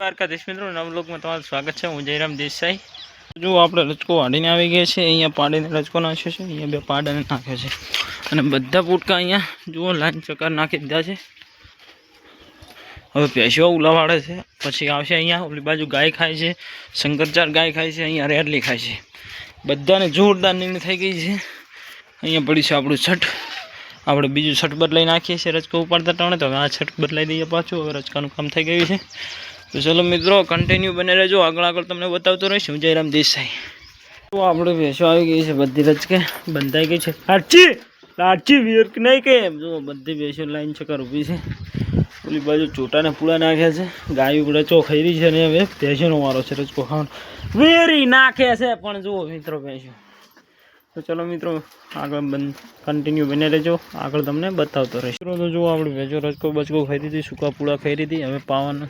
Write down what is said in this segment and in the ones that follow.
દ્વારકાધીશ મિત્રો નવલોકમાં તમારું સ્વાગત છે. હું જયરામ દેસાઈ. જો આપણે રચકો વાડીને આવી ગયા છે અહીંયા પાડીને લચકો નાખ્યો છે. અહીંયા બે પાડાને નાખ્યો છે. અને બધા પૂટકા અહીંયા જુઓ, લાઈન ચક્કર નાખી દીધા છે. હવે પેશીઓ ઉલાવાડે છે. પછી આવશે અહીંયા, ઓલી બાજુ ગાય ખાય છે. શંકરચાર ગાય ખાય છે. અહીંયા રેડલી ખાય છે. બધાને જોરદાર નીંદ થઈ ગઈ છે. અહીંયા પડી છે આપણું છઠ. આપણે બીજું છઠ બદલાઈ નાખીએ છીએ રચકો ઉપાડતા ટાણે. તો હવે આ છઠ બદલાઈ દઈએ પાછું. હવે રચકાનું કામ થઈ ગયું છે. તો ચલો મિત્રો કન્ટિન્યુ બને રહેજો. આગળ આગળ તમને બતાવતો રહીશ. હું જયરામ દેસાઈ. તો આપણે ભેંસો આવી ગઈ છે બધી રચકે બંધાઈ ગઈ છે. લાચી લાચી વીરક નહીં કે? એમ જુઓ બધી ભેંસો લાઈન ચક્કર ઊભી છે. ઓલી બાજુ ચોટાને પૂળા નાખ્યા છે. ગાય રચો ખાઈ રહી છે અને હવે ભેંસોનો વારો છે રચકો ખાવાનો. વેરી નાખે છે પણ જુઓ મિત્રો ભેંસો. તો ચલો મિત્રો, આગળ બંધ કન્ટિન્યુ બને રહેજો. આગળ તમને બતાવતો રહીશ. તો જુઓ આપણે ભેજો રચકો બચકો ખાઈ દીધી સૂકા પૂળા ખાઈ દીધી હવે પાવાનું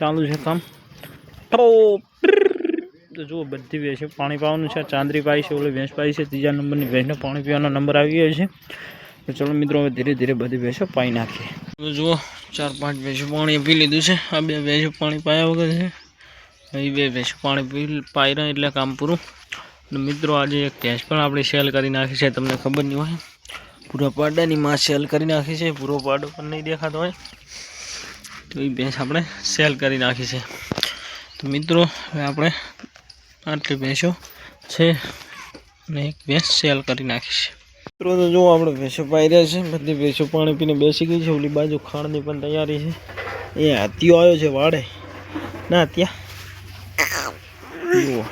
ચાલુ છે કામ. તો જુઓ, બધી ભેંસે પાણી પાવાનું છે. ચાંદરી પાઈ છે, ઓલી ભેંસ પાઈ છે, ત્રીજા નંબરની ભેંસને પાણી પીવાનો નંબર આવી ગયો છે. તો ચલો મિત્રો, હવે ધીરે ધીરે બધી ભેંસો પાઈ નાખીએ. જુઓ, ચાર પાંચ ભેંસો પાણી પી લીધું છે. આ બે ભેંસો પાણી પાયા વગર છે. અહીં બે ભેંસો પાણી પી પાઈ રહ્યા એટલે કામ પૂરું. મિત્રો, આજે એક ભેંસ પણ આપણે સેલ કરી નાખી છે, તમને ખબર નહીં હોય. પૂરા પાડાની માં સેલ કરી નાખી છે. પૂરો પાડો પણ નહીં દેખાતો હોય. તો એ ભેંસ આપણે સેલ કરી નાખી છે. તો મિત્રો, હવે આપણે આટલી ભેંસો છે અને એક ભેંસ સેલ કરી નાખી છે. મિત્રો, તો જો આપણે ભેંસો પાઈ રહ્યા છે. બધી ભેંસો પાણી પીને બેસી ગઈ છે. ઓલી બાજુ ખાણની પણ તૈયારી છે. એ હાથીઓ આવ્યો છે વાડે. ના, ત્યાં. જુઓ.